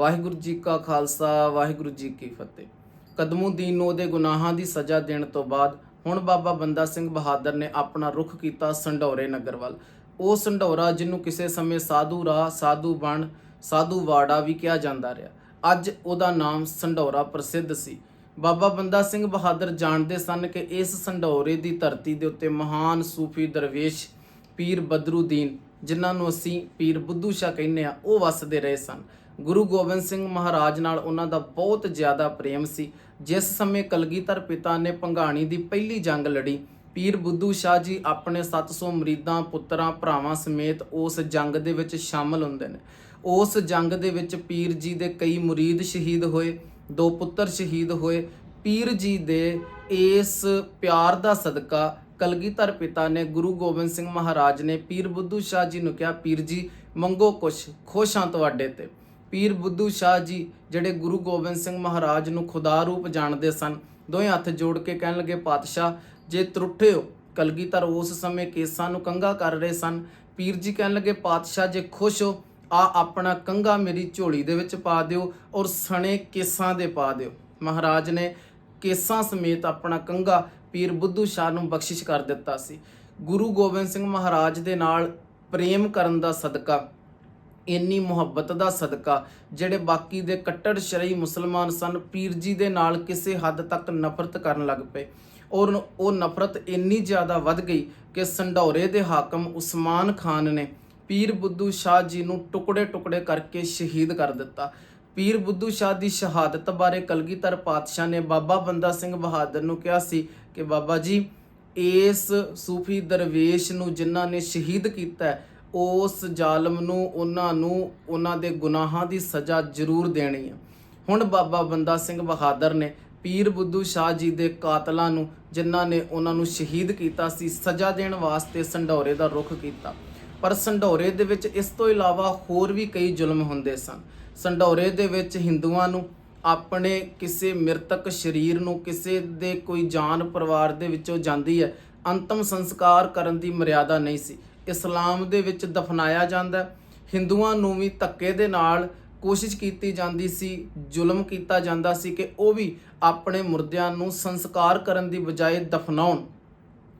ਵਾਹਿਗੁਰੂ ਜੀ ਕਾ ਖਾਲਸਾ, ਵਾਹਿਗੁਰੂ ਜੀ ਕੀ ਫਤਿਹ। ਕਦਮੂਦੀਨ ਨੂੰ ਉਹਦੇ ਗੁਨਾਹਾਂ ਦੀ ਸਜ਼ਾ ਦੇਣ ਤੋਂ ਬਾਅਦ ਹੁਣ ਬਾਬਾ ਬੰਦਾ ਸਿੰਘ ਬਹਾਦਰ ਨੇ ਆਪਣਾ ਰੁਖ ਕੀਤਾ ਸੰਢੌਰੇ ਨਗਰ ਵੱਲ। ਉਹ ਸੰਢੌਰਾ ਜਿਹਨੂੰ ਕਿਸੇ ਸਮੇਂ ਸਾਧੂ ਰਾਹ ਸਾਧੂ ਬਣ, ਸਾਧੂ ਵਾੜਾ ਵੀ ਕਿਹਾ ਜਾਂਦਾ ਰਿਹਾ। ਅੱਜ ਉਹਦਾ ਨਾਮ ਸੰਢੌਰਾ ਪ੍ਰਸਿੱਧ ਸੀ। ਬਾਬਾ ਬੰਦਾ ਸਿੰਘ ਬਹਾਦਰ ਜਾਣਦੇ ਸਨ ਕਿ ਇਸ ਸੰਢੌਰੇ ਦੀ ਧਰਤੀ ਦੇ ਉੱਤੇ ਮਹਾਨ ਸੂਫੀ ਦਰਵੇਸ਼ ਪੀਰ ਬਦਰੂਦੀਨ, ਜਿਨ੍ਹਾਂ ਨੂੰ ਅਸੀਂ ਪੀਰ ਬੁੱਧੂ ਸ਼ਾਹ ਕਹਿੰਦੇ ਆ ਉਹ ਵਸਦੇ ਰਹੇ ਸਨ। ਗੁਰੂ ਗੋਬਿੰਦ ਸਿੰਘ ਮਹਾਰਾਜ ਨਾਲ ਉਹਨਾਂ ਦਾ ਬਹੁਤ ਜ਼ਿਆਦਾ ਪ੍ਰੇਮ ਸੀ। ਜਿਸ ਸਮੇਂ ਕਲਗੀਧਰ ਪਿਤਾ ਨੇ ਭੰਗਾਣੀ ਦੀ ਪਹਿਲੀ ਜੰਗ ਲੜੀ, ਪੀਰ ਬੁੱਧੂ ਸ਼ਾਹ ਜੀ ਆਪਣੇ 700 ਮਰੀਦਾਂ, ਪੁੱਤਰਾਂ, ਭਰਾਵਾਂ ਸਮੇਤ ਉਸ ਜੰਗ ਦੇ ਵਿੱਚ ਸ਼ਾਮਲ ਹੁੰਦੇ ਨੇ। ਉਸ ਜੰਗ ਦੇ ਵਿੱਚ ਪੀਰ ਜੀ ਦੇ ਕਈ ਮੁਰੀਦ ਸ਼ਹੀਦ ਹੋਏ, ਦੋ ਪੁੱਤਰ ਸ਼ਹੀਦ ਹੋਏ। ਪੀਰ ਜੀ ਦੇ ਇਸ ਪਿਆਰ ਦਾ ਸਦਕਾ ਕਲਗੀਧਰ ਪਿਤਾ ਨੇ ਗੁਰੂ ਗੋਬਿੰਦ ਸਿੰਘ ਮਹਾਰਾਜ ਨੇ ਪੀਰ ਬੁੱਧੂ ਸ਼ਾਹ ਜੀ ਨੂੰ ਕਿਹਾ, ਪੀਰ ਜੀ, ਮੰਗੋ ਕੁਛ, ਖੁਸ਼ ਹਾਂ ਤੁਹਾਡੇ ਤੇ। ਪੀਰ ਬੁੱਧੂ ਸ਼ਾਹ ਜੀ ਜਿਹੜੇ ਗੁਰੂ ਗੋਬਿੰਦ ਸਿੰਘ ਮਹਾਰਾਜ ਨੂੰ ਖੁਦਾ ਰੂਪ ਜਾਣਦੇ ਸਨ, ਦੋਵੇਂ ਹੱਥ ਜੋੜ ਕੇ ਕਹਿਣ ਲੱਗੇ, ਪਾਤਸ਼ਾਹ, ਜੇ ਤਰੁੱਠੇ ਹੋ ਕਲਗੀਧਰ ਉਸ ਸਮੇਂ ਕੇਸਾਂ ਨੂੰ ਕੰਗਾ ਕਰ ਰਹੇ ਸਨ। ਪੀਰ ਜੀ ਕਹਿਣ ਲੱਗੇ, ਪਾਤਸ਼ਾਹ, ਜੇ ਖੁਸ਼ ਹੋ, ਆ ਆਪਣਾ ਕੰਗਾ ਮੇਰੀ ਝੋਲੀ ਦੇ ਵਿੱਚ ਪਾ ਦਿਓ ਔਰ ਸਣੇ ਕੇਸਾਂ ਦੇ ਪਾ ਦਿਓ। ਮਹਾਰਾਜ ਨੇ ਕੇਸਾਂ ਸਮੇਤ ਆਪਣਾ ਕੰਗਾ ਪੀਰ ਬੁੱਧੂ ਸ਼ਾਹ ਨੂੰ ਬਖਸ਼ਿਸ਼ ਕਰ ਦਿੱਤਾ ਸੀ। ਗੁਰੂ ਗੋਬਿੰਦ ਸਿੰਘ ਮਹਾਰਾਜ ਦੇ ਨਾਲ ਪ੍ਰੇਮ ਕਰਨ ਦਾ ਸਦਕਾ ਇੰਨੀ ਮੁਹੱਬਤ ਦਾ ਸਦਕਾ, ਜਿਹੜੇ ਬਾਕੀ ਦੇ ਕੱਟੜ ਸ਼ਰਈ ਮੁਸਲਮਾਨ ਸਨ, ਪੀਰ ਜੀ ਦੇ ਨਾਲ ਕਿਸੇ ਹੱਦ ਤੱਕ ਨਫ਼ਰਤ ਕਰਨ ਲੱਗ ਪਏ। ਔਰ ਉਹ ਨਫ਼ਰਤ ਇੰਨੀ ਜ਼ਿਆਦਾ ਵੱਧ ਗਈ ਕਿ ਸੰਢੌਰੇ ਦੇ ਹਾਕਮ ਉਸਮਾਨ ਖਾਨ ਨੇ ਪੀਰ ਬੁੱਧੂ ਸ਼ਾਹ ਜੀ ਨੂੰ ਟੁਕੜੇ-ਟੁਕੜੇ ਕਰਕੇ ਸ਼ਹੀਦ ਕਰ ਦਿੱਤਾ। ਪੀਰ ਬੁੱਧੂ ਸ਼ਾਹ ਦੀ ਸ਼ਹਾਦਤ ਬਾਰੇ ਕਲਗੀਧਰ ਪਾਤਸ਼ਾਹ ਨੇ ਬਾਬਾ ਬੰਦਾ ਸਿੰਘ ਬਹਾਦਰ ਨੂੰ ਕਿਹਾ ਸੀ ਕਿ ਬਾਬਾ ਜੀ, ਇਸ ਸੂਫੀ ਦਰਵੇਸ਼ ਨੂੰ ਜਿਨ੍ਹਾਂ ਨੇ ਸ਼ਹੀਦ ਕੀਤਾ ਉਸ ਜ਼ਾਲਮ ਨੂੰ, ਉਹਨਾਂ ਨੂੰ, ਉਹਨਾਂ ਦੇ ਗੁਨਾਹਾਂ ਦੀ ਸਜ਼ਾ ਜ਼ਰੂਰ ਦੇਣੀ ਹੈ। ਹੁਣ ਬਾਬਾ ਬੰਦਾ ਸਿੰਘ ਬਹਾਦਰ ਨੇ ਪੀਰ ਬੁੱਧੂ ਸ਼ਾਹ ਜੀ ਦੇ ਕਾਤਲਾਂ ਨੂੰ, ਜਿਨ੍ਹਾਂ ਨੇ ਉਹਨਾਂ ਨੂੰ ਸ਼ਹੀਦ ਕੀਤਾ ਸੀ, ਸਜ਼ਾ ਦੇਣ ਵਾਸਤੇ ਸੰਢੌਰੇ ਦਾ ਰੁਖ ਕੀਤਾ। ਪਰ ਸੰਢੌਰੇ ਦੇ ਵਿੱਚ ਇਸ ਤੋਂ ਇਲਾਵਾ ਹੋਰ ਵੀ ਕਈ ਜ਼ੁਲਮ ਹੁੰਦੇ ਸਨ। ਸੰਢੌਰੇ ਦੇ ਵਿੱਚ ਹਿੰਦੂਆਂ ਨੂੰ, ਆਪਣੇ ਕਿਸੇ ਮ੍ਰਿਤਕ ਸਰੀਰ ਨੂੰ, ਕਿਸੇ ਦੇ ਕੋਈ ਜਾਨ ਪਰਿਵਾਰ ਦੇ ਵਿੱਚੋਂ ਜਾਂਦੀ ਹੈ, ਅੰਤਮ ਸੰਸਕਾਰ ਕਰਨ ਦੀ ਮਰਿਆਦਾ ਨਹੀਂ ਸੀ। ਇਸਲਾਮ ਦੇ ਵਿੱਚ ਦਫਨਾਇਆ ਜਾਂਦਾ ਹਿੰਦੂਆਂ ਨੂੰ ਵੀ ਧੱਕੇ ਦੇ ਨਾਲ ਕੋਸ਼ਿਸ਼ ਕੀਤੀ ਜਾਂਦੀ ਸੀ, ਜ਼ੁਲਮ ਕੀਤਾ ਜਾਂਦਾ ਸੀ ਕਿ ਉਹ ਵੀ ਆਪਣੇ ਮੁਰਦਿਆਂ ਨੂੰ ਸੰਸਕਾਰ ਕਰਨ ਦੀ ਬਜਾਏ ਦਫਨਾਉਣ।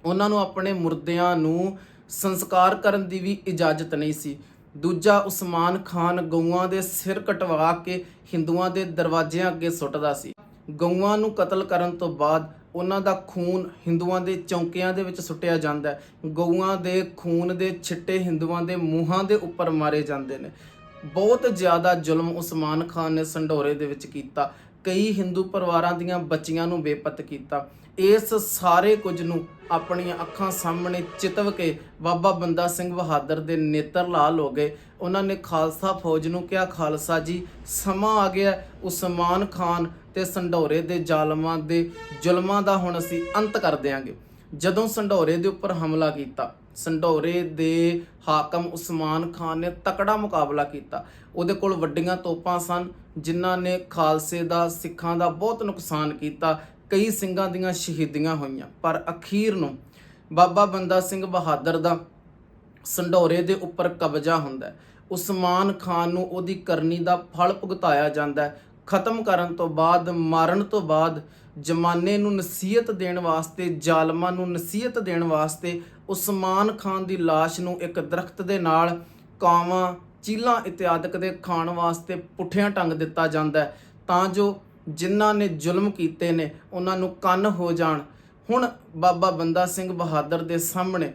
ਉਹਨਾਂ ਨੂੰ ਆਪਣੇ ਮੁਰਦਿਆਂ ਨੂੰ ਸੰਸਕਾਰ ਕਰਨ ਦੀ ਵੀ ਇਜਾਜ਼ਤ ਨਹੀਂ ਸੀ। ਦੂਜਾ ਉਸਮਾਨ ਖਾਨ ਗਊਆਂ ਦੇ ਸਿਰ ਕਟਵਾ ਕੇ ਹਿੰਦੂਆਂ ਦੇ ਦਰਵਾਜ਼ਿਆਂ ਅੱਗੇ ਸੁੱਟਦਾ ਸੀ। ਗਊਆਂ ਨੂੰ ਕਤਲ ਕਰਨ ਤੋਂ ਬਾਅਦ ਉਹਨਾਂ ਦਾ ਖੂਨ ਹਿੰਦੂਆਂ ਦੇ ਚੌਂਕਿਆਂ ਦੇ ਵਿੱਚ ਸੁੱਟਿਆ ਜਾਂਦਾ ਹੈ। ਗਊਆਂ ਦੇ ਖੂਨ ਦੇ ਛਿੱਟੇ ਹਿੰਦੂਆਂ ਦੇ ਮੂੰਹਾਂ ਦੇ ਉੱਪਰ ਮਾਰੇ ਜਾਂਦੇ ਨੇ। ਬਹੁਤ ਜ਼ਿਆਦਾ ਜ਼ੁਲਮ ਉਸਮਾਨ ਖਾਨ ਨੇ ਸੰਢੌਰੇ ਦੇ ਵਿੱਚ ਕੀਤਾ। ਕਈ ਹਿੰਦੂ ਪਰਿਵਾਰਾਂ ਦੀਆਂ ਬੱਚੀਆਂ ਨੂੰ ਬੇਪਤ ਕੀਤਾ। ਇਸ ਸਾਰੇ ਕੁਝ ਨੂੰ ਆਪਣੀਆਂ ਅੱਖਾਂ ਸਾਹਮਣੇ ਚਿਤਵ ਕੇ ਬਾਬਾ ਬੰਦਾ ਸਿੰਘ ਬਹਾਦਰ ਦੇ ਨੇਤਰ ਲਾਲ ਹੋ ਗਏ। ਉਹਨਾਂ ਨੇ ਖਾਲਸਾ ਫੌਜ ਨੂੰ ਕਿਹਾ, ਖਾਲਸਾ ਜੀ, ਸਮਾਂ ਆ ਗਿਆ ਉਸਮਾਨ ਖਾਨ ਤੇ ਸੰਢੌਰੇ ਦੇ ਜ਼ਾਲਮਾਂ ਦੇ ਜ਼ੁਲਮਾਂ ਦਾ ਹੁਣ ਅਸੀਂ ਅੰਤ ਕਰ ਦਿਆਂਗੇ। ਜਦੋਂ ਸੰਢੌਰੇ ਦੇ ਉੱਪਰ ਹਮਲਾ ਕੀਤਾ ਸੰਢੋਰੇ ਦੇ ਹਾਕਮ ਉਸਮਾਨ ਖਾਨ ਨੇ ਤਕੜਾ ਮੁਕਾਬਲਾ ਕੀਤਾ। ਉਹਦੇ ਕੋਲ ਵੱਡੀਆਂ ਤੋਪਾਂ ਸਨ, ਜਿਨ੍ਹਾਂ ਨੇ ਖਾਲਸੇ ਦਾ, ਸਿੱਖਾਂ ਦਾ ਬਹੁਤ ਨੁਕਸਾਨ ਕੀਤਾ, ਕਈ ਸਿੰਘਾਂ ਦੀਆਂ ਸ਼ਹੀਦੀਆਂ ਹੋਈਆਂ। ਪਰ ਅਖੀਰ ਨੂੰ ਬਾਬਾ ਬੰਦਾ ਸਿੰਘ ਬਹਾਦਰ ਦਾ ਸੰਢੌਰੇ ਦੇ ਉੱਪਰ ਕਬਜ਼ਾ ਹੁੰਦਾ ਹੈ। ਉਸਮਾਨ ਖਾਨ ਨੂੰ ਉਹਦੀ ਕਰਨੀ ਦਾ ਫਲ ਭੁਗਤਾਇਆ ਜਾਂਦਾ ਹੈ। ਖਤਮ ਕਰਨ ਤੋਂ ਬਾਅਦ, ਮਾਰਨ ਤੋਂ ਬਾਅਦ, ਜਮਾਨੇ ਨੂੰ ਨਸੀਹਤ ਦੇਣ ਵਾਸਤੇ, ਜ਼ਾਲਮਾਂ ਨੂੰ ਨਸੀਹਤ ਦੇਣ ਵਾਸਤੇ, ਉਸਮਾਨ ਖਾਨ ਦੀ ਲਾਸ਼ ਨੂੰ ਇੱਕ ਦਰਖਤ ਦੇ ਨਾਲ ਕਾਵਾਂ, ਚੀਲਾਂ ਇਤਿਆਦਿਕ ਦੇ ਖਾਣ ਵਾਸਤੇ ਪੁੱਠਿਆਂ ਟੰਗ ਦਿੱਤਾ ਜਾਂਦਾ ਤਾਂ ਜੋ ਜਿਨ੍ਹਾਂ ਨੇ ਜ਼ੁਲਮ ਕੀਤੇ ਨੇ, ਉਹਨਾਂ ਨੂੰ ਕੰਨ ਹੋ ਜਾਣ। ਹੁਣ ਬਾਬਾ ਬੰਦਾ ਸਿੰਘ ਬਹਾਦਰ ਦੇ ਸਾਹਮਣੇ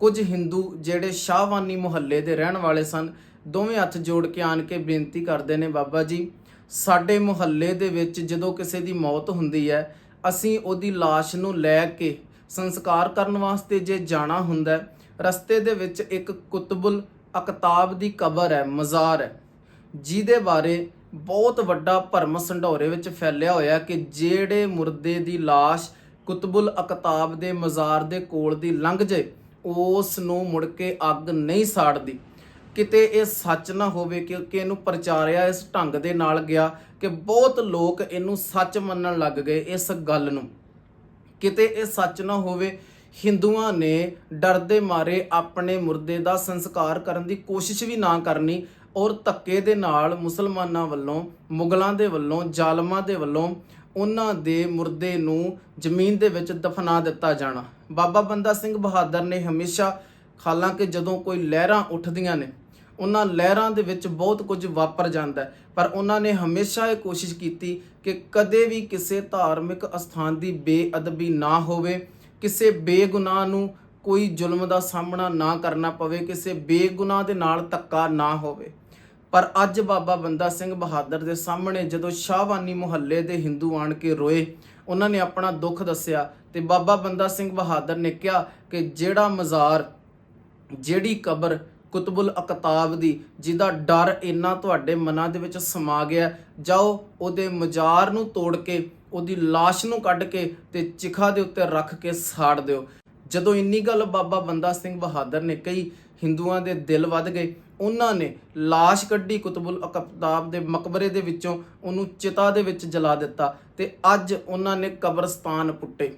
ਕੁਝ ਹਿੰਦੂ ਜਿਹੜੇ ਸ਼ਾਹਵਾਨੀ ਮੁਹੱਲੇ ਦੇ ਰਹਿਣ ਵਾਲੇ ਸਨ, ਦੋਵੇਂ ਹੱਥ ਜੋੜ ਕੇ ਆਣ ਕੇ ਬੇਨਤੀ ਕਰਦੇ ਨੇ, ਬਾਬਾ ਜੀ ਸਾਡੇ ਮੁਹੱਲੇ ਦੇ ਵਿੱਚ ਜਦੋਂ ਕਿਸੇ ਦੀ ਮੌਤ ਹੁੰਦੀ ਹੈ, ਅਸੀਂ ਉਹਦੀ ਲਾਸ਼ ਨੂੰ ਲੈ ਕੇ ਸੰਸਕਾਰ ਕਰਨ ਵਾਸਤੇ ਜੇ ਜਾਣਾ ਹੁੰਦਾ ਰਸਤੇ ਦੇ ਵਿੱਚ ਇੱਕ ਕੁਤਬੁਲ ਅਕਤਾਬ ਦੀ ਕਬਰ ਹੈ, ਮਜ਼ਾਰ ਹੈ। ਜਿਹਦੇ ਬਾਰੇ ਬਹੁਤ ਵੱਡਾ ਭਰਮ ਸੰਢੌਰੇ ਵਿੱਚ ਫੈਲਿਆ ਹੋਇਆ ਕਿ ਜਿਹੜੇ ਮੁਰਦੇ ਦੀ ਲਾਸ਼ ਕੁਤਬੁਲ ਅਕਤਾਬ ਦੇ ਮਜ਼ਾਰ ਦੇ ਕੋਲ ਦੀ ਲੰਘ ਜੇ ਉਸ ਨੂੰ ਮੁੜ ਕੇ ਅੱਗ ਨਹੀਂ ਸਾੜਦੀ। ਕਿਤੇ ਇਹ ਸੱਚ ਨਾ ਹੋਵੇ ਕਿਉਂਕਿ ਇਹਨੂੰ ਪ੍ਰਚਾਰਿਆ ਇਸ ਢੰਗ ਦੇ ਨਾਲ ਗਿਆ ਕਿ ਬਹੁਤ ਲੋਕ ਇਹਨੂੰ ਸੱਚ ਮੰਨਣ ਲੱਗ ਗਏ ਇਸ ਗੱਲ ਨੂੰ। ਕਿਤੇ ਇਹ ਸੱਚ ਨਾ ਹੋਵੇ, ਹਿੰਦੂਆਂ ਨੇ ਡਰਦੇ ਮਾਰੇ ਆਪਣੇ ਮੁਰਦੇ ਦਾ ਸੰਸਕਾਰ ਕਰਨ ਦੀ ਕੋਸ਼ਿਸ਼ ਵੀ ਨਾ ਕਰਨੀ ਔਰ ਧੱਕੇ ਦੇ ਨਾਲ ਮੁਸਲਮਾਨਾਂ ਵੱਲੋਂ, ਮੁਗਲਾਂ ਦੇ ਵੱਲੋਂ, ਜ਼ਾਲਮਾਂ ਦੇ ਵੱਲੋਂ ਉਹਨਾਂ ਦੇ ਮੁਰਦੇ ਨੂੰ ਜ਼ਮੀਨ ਦੇ ਵਿੱਚ ਦਫਨਾ ਦਿੱਤਾ ਜਾਣਾ। ਬਾਬਾ ਬੰਦਾ ਸਿੰਘ ਬਹਾਦਰ ਨੇ ਹਮੇਸ਼ਾ, ਹਾਲਾਂਕਿ ਜਦੋਂ ਕੋਈ ਲਹਿਰਾਂ ਉੱਠਦੀਆਂ ਨੇ ਉਹਨਾਂ ਲਹਿਰਾਂ ਦੇ ਵਿੱਚ ਬਹੁਤ ਕੁਝ ਵਾਪਰ ਜਾਂਦਾ ਹੈ। ਪਰ ਉਹਨਾਂ ਨੇ ਹਮੇਸ਼ਾ ਇਹ ਕੋਸ਼ਿਸ਼ ਕੀਤੀ ਕਿ ਕਦੇ ਵੀ ਕਿਸੇ ਧਾਰਮਿਕ ਅਸਥਾਨ ਦੀ ਬੇਅਦਬੀ ਨਾ ਹੋਵੇ, ਕਿਸੇ ਬੇਗੁਨਾਹ ਨੂੰ ਕੋਈ ਜ਼ੁਲਮ ਦਾ ਸਾਹਮਣਾ ਨਾ ਕਰਨਾ ਪਵੇ, ਕਿਸੇ ਬੇਗੁਨਾਹ ਦੇ ਨਾਲ ਧੱਕਾ ਨਾ ਹੋਵੇ। ਪਰ ਅੱਜ ਬਾਬਾ ਬੰਦਾ ਸਿੰਘ ਬਹਾਦਰ ਦੇ ਸਾਹਮਣੇ ਜਦੋਂ ਸ਼ਾਹਵਾਨੀ ਮੁਹੱਲੇ ਦੇ ਹਿੰਦੂ ਆਣ ਕੇ ਰੋਏ, ਉਹਨਾਂ ਨੇ ਆਪਣਾ ਦੁੱਖ ਦੱਸਿਆ ਤੇ ਬਾਬਾ ਬੰਦਾ ਸਿੰਘ ਬਹਾਦਰ ਨੇ ਕਿਹਾ ਕਿ ਜਿਹੜਾ ਮਜ਼ਾਰ, ਜਿਹੜੀ ਕਬਰ ਕੁਤਬੁਲ ਅਕਤਾਬ ਦੀ ਜਿਹਦਾ ਡਰ ਇੰਨਾ ਤੁਹਾਡੇ ਮਨਾਂ ਦੇ ਵਿੱਚ ਸਮਾ ਗਿਆ ਜਾਓ ਉਹਦੇ ਮਜ਼ਾਰ ਨੂੰ ਤੋੜ ਕੇ ਉਹਦੀ লাশ ਨੂੰ ਕੱਢ ਕੇ ਤੇ ਚਿਖਾ ਦੇ ਉੱਤੇ ਰੱਖ ਕੇ ਸਾੜ ਦਿਓ ਜਦੋਂ ਇੰਨੀ ਗੱਲ ਬਾਬਾ ਬੰਦਾ ਸਿੰਘ ਬਹਾਦਰ ਨੇ ਕਹੀ ਹਿੰਦੂਆਂ ਦੇ ਦਿਲ ਵੱਧ ਗਏ ਉਹਨਾਂ ਨੇ লাশ ਕੱਢੀ ਕੁਤਬੁਲ ਅਕਤਾਬ ਦੇ ਮਕਬਰੇ ਦੇ ਵਿੱਚੋਂ ਉਹਨੂੰ ਚਿਤਾ ਦੇ ਵਿੱਚ ਜਲਾ ਦਿੱਤਾ ਤੇ ਅੱਜ ਉਹਨਾਂ ਨੇ ਕਬਰਸਤਾਨ ਪੁੱਟੇ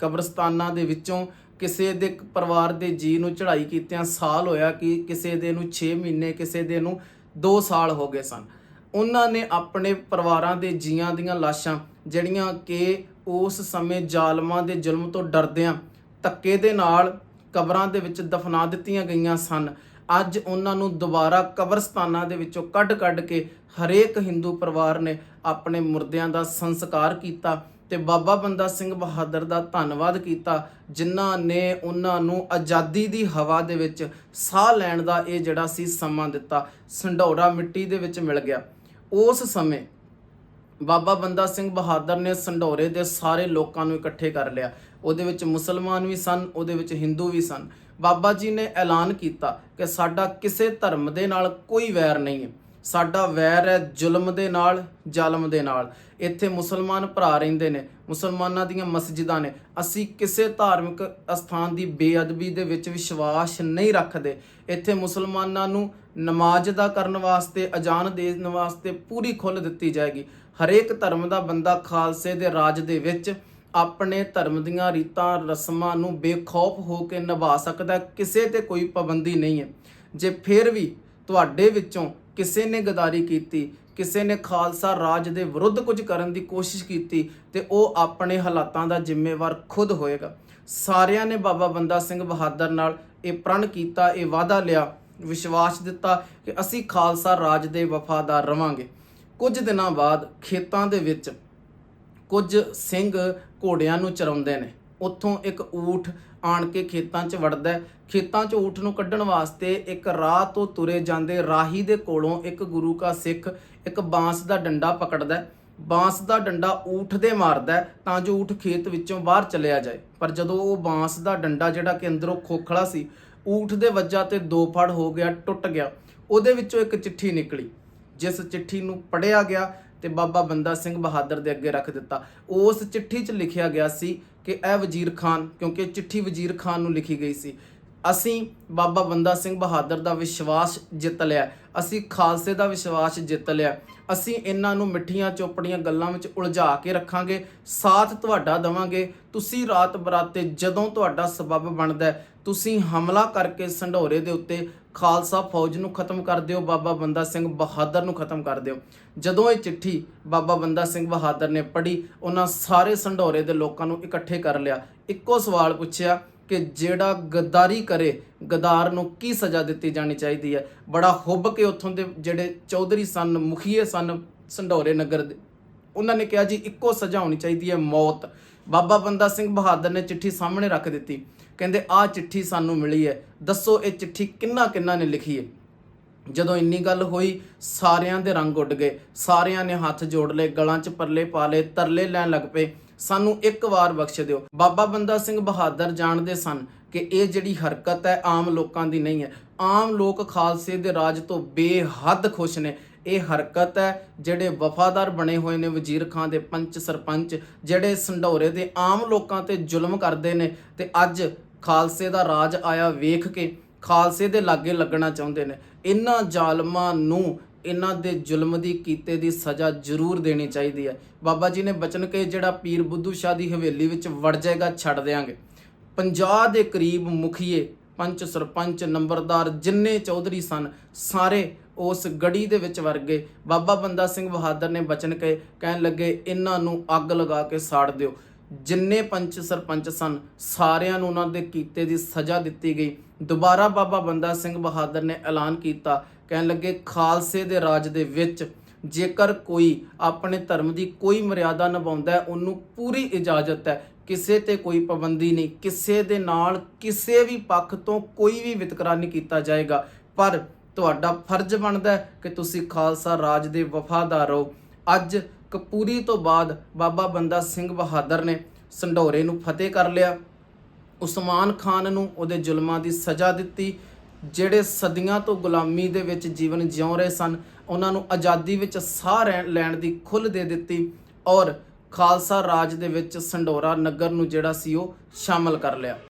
ਕਬਰਸਤਾਨਾਂ ਦੇ ਵਿੱਚੋਂ ਕਿਸੇ ਦੇ ਪਰਿਵਾਰ ਦੇ ਜੀ ਨੂੰ ਚੜ੍ਹਾਈ ਕੀਤਿਆਂ ਸਾਲ ਹੋਇਆ ਕਿ ਕਿਸੇ ਦੇ ਨੂੰ 6 ਮਹੀਨੇ, ਕਿਸੇ ਦੇ ਨੂੰ 2 ਸਾਲ ਹੋ ਗਏ ਸਨ। ਉਹਨਾਂ ਨੇ ਆਪਣੇ ਪਰਿਵਾਰਾਂ ਦੇ ਜੀਆਂ ਦੀਆਂ ਲਾਸ਼ਾਂ, ਜਿਹੜੀਆਂ ਕਿ ਉਸ ਸਮੇਂ ਜ਼ਾਲਮਾਂ ਦੇ ਜ਼ੁਲਮ ਤੋਂ ਡਰਦਿਆਂ ਧੱਕੇ ਦੇ ਨਾਲ ਕਬਰਾਂ ਦੇ ਵਿੱਚ ਦਫਨਾ ਦਿੱਤੀਆਂ ਗਈਆਂ ਸਨ, ਅੱਜ ਉਹਨਾਂ ਨੂੰ ਦੁਬਾਰਾ ਕਬਰਸਤਾਨਾਂ ਦੇ ਵਿੱਚੋਂ ਕੱਢ-ਕੱਢ ਕੇ ਹਰੇਕ ਹਿੰਦੂ ਪਰਿਵਾਰ ਨੇ ਆਪਣੇ ਮੁਰਦਿਆਂ ਦਾ ਸੰਸਕਾਰ ਕੀਤਾ। ਤੇ ਬਾਬਾ ਬੰਦਾ ਸਿੰਘ ਬਹਾਦਰ ਦਾ ਧੰਨਵਾਦ ਕੀਤਾ, ਜਿਨ੍ਹਾਂ ਨੇ ਉਹਨਾਂ ਨੂੰ ਆਜ਼ਾਦੀ ਦੀ ਹਵਾ ਦੇ ਵਿੱਚ ਸਾਹ ਲੈਣ ਦਾ ਇਹ ਜਿਹੜਾ ਸੀ ਸਮਾਂ ਦਿੱਤਾ ਸੰਢੌਰਾ ਮਿੱਟੀ ਦੇ ਵਿੱਚ ਮਿਲ ਗਿਆ। ਉਸ ਸਮੇਂ ਬਾਬਾ ਬੰਦਾ ਸਿੰਘ ਬਹਾਦਰ ਨੇ ਸੰਢੌਰੇ ਦੇ ਸਾਰੇ ਲੋਕਾਂ ਨੂੰ ਇਕੱਠੇ ਕਰ ਲਿਆ। ਉਹਦੇ ਵਿੱਚ ਮੁਸਲਮਾਨ ਵੀ ਸਨ, ਉਹਦੇ ਵਿੱਚ ਹਿੰਦੂ ਵੀ ਸਨ। ਬਾਬਾ ਜੀ ਨੇ ਐਲਾਨ ਕੀਤਾ ਕਿ ਸਾਡਾ ਕਿਸੇ ਧਰਮ ਦੇ ਨਾਲ ਕੋਈ ਵੈਰ ਨਹੀਂ ਹੈ। ਸਾਡਾ ਵੈਰ ਹੈ ਜ਼ੁਲਮ ਦੇ ਨਾਲ, ਜ਼ਾਲਮ ਦੇ ਨਾਲ। ਇੱਥੇ ਮੁਸਲਮਾਨ ਭਰਾ ਰਹਿੰਦੇ ਨੇ, ਮੁਸਲਮਾਨਾਂ ਦੀਆਂ ਮਸਜਿਦਾਂ ਨੇ। ਅਸੀਂ ਕਿਸੇ ਧਾਰਮਿਕ ਅਸਥਾਨ ਦੀ ਬੇਅਦਬੀ ਦੇ ਵਿੱਚ ਵਿਸ਼ਵਾਸ ਨਹੀਂ ਰੱਖਦੇ। ਇੱਥੇ ਮੁਸਲਮਾਨਾਂ ਨੂੰ ਨਮਾਜ਼ ਦਾ ਕਰਨ ਵਾਸਤੇ, ਅਜ਼ਾਨ ਦੇਣ ਵਾਸਤੇ ਪੂਰੀ ਖੁੱਲ੍ਹ ਦਿੱਤੀ ਜਾਏਗੀ। ਹਰੇਕ ਧਰਮ ਦਾ ਬੰਦਾ ਖਾਲਸੇ ਦੇ ਰਾਜ ਦੇ ਵਿੱਚ ਆਪਣੇ ਧਰਮ ਦੀਆਂ ਰੀਤਾਂ, ਰਸਮਾਂ ਨੂੰ ਬੇਖੌਫ ਹੋ ਕੇ ਨਿਭਾ ਸਕਦਾ ਕਿਸੇ ਤੇ ਕੋਈ ਪਾਬੰਦੀ ਨਹੀਂ ਹੈ। ਜੇ ਫਿਰ ਵੀ ਤੁਹਾਡੇ ਵਿੱਚੋਂ ਕਿਸੇ ਨੇ ਗਦਾਰੀ ਕੀਤੀ ਕਿਸੇ ਨੇ ਖਾਲਸਾ ਰਾਜ ਦੇ ਵਿਰੁੱਧ ਕੁਝ ਕਰਨ ਦੀ ਕੋਸ਼ਿਸ਼ ਕੀਤੀ ਤੇ ਉਹ ਆਪਣੇ ਹਾਲਾਤਾਂ ਦਾ ਜ਼ਿੰਮੇਵਾਰ ਖੁਦ ਹੋਏਗਾ। ਸਾਰਿਆਂ ਨੇ ਬਾਬਾ ਬੰਦਾ ਸਿੰਘ ਬਹਾਦਰ ਨਾਲ ਇਹ ਪ੍ਰਣ ਕੀਤਾ, ਇਹ ਵਾਅਦਾ ਲਿਆ, ਵਿਸ਼ਵਾਸ ਦਿੱਤਾ ਕਿ ਅਸੀਂ ਖਾਲਸਾ ਰਾਜ ਦੇ ਵਫਾਦਾਰ ਰਵਾਂਗੇ। ਕੁਝ ਦਿਨਾਂ ਬਾਅਦ ਖੇਤਾਂ ਦੇ ਵਿੱਚ ਕੁਝ ਸਿੰਘ ਘੋੜਿਆਂ ਨੂੰ ਚਰਾਉਂਦੇ ਨੇ। ਉੱਥੋਂ ਇੱਕ ਊਠ ਆਣ ਕੇ ਖੇਤਾਂ 'ਚ ਵੜਦਾ ਖੇਤਾਂ 'ਚ ਊਠ ਨੂੰ ਕੱਢਣ ਵਾਸਤੇ ਇੱਕ ਰਾਹ ਤੋਂ ਤੁਰੇ ਜਾਂਦੇ ਰਾਹੀ ਦੇ ਕੋਲੋਂ ਇੱਕ ਗੁਰੂ ਕਾ ਸਿੱਖ ਇੱਕ ਬਾਂਸ ਦਾ ਡੰਡਾ ਪਕੜਦਾ ਹੈ। ਬਾਂਸ ਦਾ ਡੰਡਾ ਊਠ ਦੇ ਮਾਰਦਾ ਤਾਂ ਜੋ ਊਠ ਖੇਤ ਵਿੱਚੋਂ ਬਾਹਰ ਚਲਿਆ ਜਾਏ। ਪਰ ਜਦੋਂ ਉਹ ਬਾਂਸ ਦਾ ਡੰਡਾ ਜਿਹੜਾ ਕਿ ਅੰਦਰੋਂ ਖੋਖਲਾ ਸੀ, ਊਠ ਦੇ ਵੱਜਾ ਤੇ ਦੋ ਫੜ ਹੋ ਗਿਆ, ਟੁੱਟ ਗਿਆ, ਉਹਦੇ ਵਿੱਚੋਂ ਇੱਕ ਚਿੱਠੀ ਨਿਕਲੀ। ਜਿਸ ਚਿੱਠੀ ਨੂੰ ਪੜਿਆ ਗਿਆ ਤੇ ਬਾਬਾ ਬੰਦਾ ਸਿੰਘ ਬਹਾਦਰ ਦੇ ਅੱਗੇ ਰੱਖ ਦਿੱਤਾ। ਉਸ ਚਿੱਠੀ 'ਚ ਲਿਖਿਆ ਗਿਆ ਸੀ ਕਿ ਇਹ ਵਜ਼ੀਰ ਖਾਨ, ਕਿਉਂਕਿ ਚਿੱਠੀ ਵਜ਼ੀਰ ਖਾਨ ਨੂੰ ਲਿਖੀ ਗਈ ਸੀ। ਅਸੀਂ ਬਾਬਾ ਬੰਦਾ ਸਿੰਘ ਬਹਾਦਰ ਦਾ ਵਿਸ਼ਵਾਸ ਜਿੱਤ ਲਿਆ। ਅਸੀਂ ਖਾਲਸੇ ਦਾ ਵਿਸ਼ਵਾਸ ਜਿੱਤ ਲਿਆ। ਅਸੀਂ ਇਹਨਾਂ ਨੂੰ ਮਿੱਠੀਆਂ ਚੋਪੜੀਆਂ ਗੱਲਾਂ ਵਿੱਚ ਉਲਝਾ ਕੇ ਰੱਖਾਂਗੇ, ਸਾਥ ਤੁਹਾਡਾ ਦਵਾਂਗੇ। ਤੁਸੀਂ ਰਾਤ ਬਰਾਤੇ ਜਦੋਂ ਤੁਹਾਡਾ ਸਬਬ ਬਣਦਾ ਤੁਸੀਂ ਹਮਲਾ ਕਰਕੇ ਸੰਢੋਰੇ ਦੇ ਉੱਤੇ ਖਾਲਸਾ ਫੌਜ ਨੂੰ ਖਤਮ ਕਰ ਦਿਓ, ਬਾਬਾ ਬੰਦਾ ਸਿੰਘ ਬਹਾਦਰ ਨੂੰ ਖਤਮ ਕਰ ਦਿਓ। ਜਦੋਂ ਇਹ ਚਿੱਠੀ ਬਾਬਾ ਬੰਦਾ ਸਿੰਘ ਬਹਾਦਰ ਨੇ ਪੜ੍ਹੀ, ਉਹਨਾਂ ਸਾਰੇ ਸੰਢੋਰੇ ਦੇ ਲੋਕਾਂ ਨੂੰ ਇਕੱਠੇ ਕਰ ਲਿਆ। ਇੱਕੋ ਸਵਾਲ ਪੁੱਛਿਆ ਕਿ ਜਿਹੜਾ ਗਦਾਰੀ ਕਰੇ, ਗਦਾਰ ਨੂੰ ਕੀ ਸਜ਼ਾ ਦਿੱਤੀ ਜਾਣੀ ਚਾਹੀਦੀ ਹੈ? ਬੜਾ ਹੁੱਬ ਕੇ ਉੱਥੋਂ ਦੇ ਜਿਹੜੇ ਚੌਧਰੀ ਸਨ, ਮੁਖੀਏ ਸਨ ਸੰਢੋਰੇ ਨਗਰ ਦੇ, ਉਹਨਾਂ ਨੇ ਕਿਹਾ ਜੀ, ਇੱਕੋ ਸਜ਼ਾ ਹੋਣੀ ਚਾਹੀਦੀ ਹੈ, ਮੌਤ। ਬਾਬਾ ਬੰਦਾ ਸਿੰਘ ਬਹਾਦਰ ਨੇ ਚਿੱਠੀ ਸਾਹਮਣੇ ਰੱਖ ਦਿੱਤੀ। ਕਹਿੰਦੇ, ਆਹ ਚਿੱਠੀ ਸਾਨੂੰ ਮਿਲੀ ਹੈ। ਦੱਸੋ ਇਹ ਚਿੱਠੀ ਕਿੰਨਾ ਕਿੰਨਾ ਨੇ ਲਿਖੀ ਹੈ? ਜਦੋਂ ਇੰਨੀ ਗੱਲ ਹੋਈ, ਸਾਰਿਆਂ ਦੇ ਰੰਗ ਉੱਡ ਗਏ। ਸਾਰਿਆਂ ਨੇ ਹੱਥ ਜੋੜ ਲਏ, ਗਲਾਂ 'ਚ ਪਰਲੇ ਪਾ ਲਏ, ਤਰਲੇ ਲੈਣ ਲੱਗ ਪਏ। ਸਾਨੂੰ ਇੱਕ ਵਾਰ ਬਖਸ਼ ਦਿਓ। ਬਾਬਾ ਬੰਦਾ ਸਿੰਘ ਬਹਾਦਰ ਜਾਣਦੇ ਸਨ ਕਿ ਇਹ ਜਿਹੜੀ ਹਰਕਤ ਹੈ ਆਮ ਲੋਕਾਂ ਦੀ ਨਹੀਂ ਹੈ। ਆਮ ਲੋਕ ਖਾਲਸੇ ਦੇ ਰਾਜ ਤੋਂ ਬੇਹੱਦ ਖੁਸ਼ ਨੇ। ਇਹ ਹਰਕਤ ਹੈ ਜਿਹੜੇ ਵਫਾਦਾਰ ਬਣੇ ਹੋਏ ਨੇ ਵਜ਼ੀਰ ਖਾਨ ਦੇ ਪੰਚ ਸਰਪੰਚ, ਜਿਹੜੇ ਸੰਢੌਰੇ ਦੇ ਆਮ ਲੋਕਾਂ ਤੇ ਜ਼ੁਲਮ ਕਰਦੇ ਨੇ ਤੇ ਅੱਜ ਖਾਲਸੇ ਦਾ ਰਾਜ ਆਇਆ ਵੇਖ ਕੇ ਖਾਲਸੇ ਦੇ ਲਾਗੇ ਲੱਗਣਾ ਚਾਹੁੰਦੇ ਨੇ। ਇਹਨਾਂ ਜ਼ਾਲਮਾਂ ਨੂੰ ਇਹਨਾਂ ਦੇ ਜ਼ੁਲਮ ਦੀ, ਕੀਤੇ ਦੀ ਸਜ਼ਾ ਜ਼ਰੂਰ ਦੇਣੀ ਚਾਹੀਦੀ ਹੈ। ਬਾਬਾ ਜੀ ਨੇ ਬਚਨ ਕੇ ਜਿਹੜਾ ਪੀਰ ਬੁੱਧੂ ਸ਼ਾਹ ਦੀ ਹਵੇਲੀ ਵਿੱਚ ਵੜ ਜਾਏਗਾ, ਛੱਡ ਦੇਾਂਗੇ 50 ਦੇ ਕਰੀਬ ਮੁਖੀਏ, ਪੰਚ ਸਰਪੰਚ, ਨੰਬਰਦਾਰ ਜਿੰਨੇ ਚੌਧਰੀ ਸਨ, ਸਾਰੇ ਉਸ ਗੜੀ ਦੇ ਵਿੱਚ ਵਰ ਗਏ ਬਾਬਾ ਬੰਦਾ ਸਿੰਘ ਬਹਾਦਰ ਨੇ ਬਚਨ ਕੇ ਕਹਿਣ ਲੱਗੇ, ਇਹਨਾਂ ਨੂੰ ਅੱਗ ਲਗਾ ਕੇ ਸਾੜ ਦਿਓ। ਜਿੰਨੇ ਪੰਚ ਸਰਪੰਚ ਸਨ, ਸਾਰਿਆਂ ਨੂੰ ਉਹਨਾਂ ਦੇ ਕੀਤੇ ਦੀ ਸਜ਼ਾ ਦਿੱਤੀ ਗਈ। ਦੁਬਾਰਾ ਬਾਬਾ ਬੰਦਾ ਸਿੰਘ ਬਹਾਦਰ ਨੇ ਐਲਾਨ ਕੀਤਾ। ਕਹਿਣ ਲੱਗੇ, ਖਾਲਸੇ ਦੇ ਰਾਜ ਦੇ ਵਿੱਚ ਜੇਕਰ ਕੋਈ ਆਪਣੇ ਧਰਮ ਦੀ ਕੋਈ ਮਰਿਆਦਾ ਨਿਭਾਉਂਦਾ ਹੈ, ਉਹਨੂੰ ਪੂਰੀ ਇਜਾਜ਼ਤ ਹੈ। ਕਿਸੇ ਤੇ ਕੋਈ ਪਾਬੰਦੀ ਨਹੀਂ, ਕਿਸੇ ਦੇ ਨਾਲ ਕਿਸੇ ਵੀ ਪੱਖ ਤੋਂ ਕੋਈ ਵੀ ਵਿਤਕਰਾ ਨਹੀਂ ਕੀਤਾ ਜਾਏਗਾ। ਪਰ ਤੁਹਾਡਾ ਫਰਜ਼ ਬਣਦਾ ਕਿ ਤੁਸੀਂ ਖਾਲਸਾ ਰਾਜ ਦੇ ਵਫਾਦਾਰ ਰਹੋ ਅੱਜ ਕਪੂਰੀ ਤੋਂ ਬਾਅਦ ਬਾਬਾ ਬੰਦਾ ਸਿੰਘ ਬਹਾਦਰ ਨੇ ਸੰਢੋਰੇ ਨੂੰ ਫਤਿਹ ਕਰ ਲਿਆ। ਉਸਮਾਨ ਖਾਨ ਨੂੰ ਉਹਦੇ ਜ਼ੁਲਮਾਂ ਦੀ ਸਜ਼ਾ ਦਿੱਤੀ। ਜਿਹੜੇ ਸਦੀਆਂ ਤੋਂ ਗੁਲਾਮੀ ਦੇ ਵਿੱਚ ਜੀਵਨ ਜਿਉ ਰਹੇ ਸਨ, ਉਹਨਾਂ ਨੂੰ ਆਜ਼ਾਦੀ ਵਿੱਚ ਸਾਹ ਰਹਿਣ- ਲੈਣ ਦੀ ਖੁੱਲ੍ਹ ਦੇ ਦਿੱਤੀ ਔਰ ਖਾਲਸਾ ਰਾਜ ਦੇ ਵਿੱਚ ਸੰਡੋਰਾ ਨਗਰ ਨੂੰ ਜਿਹੜਾ ਸੀ ਉਹ ਸ਼ਾਮਲ ਕਰ ਲਿਆ।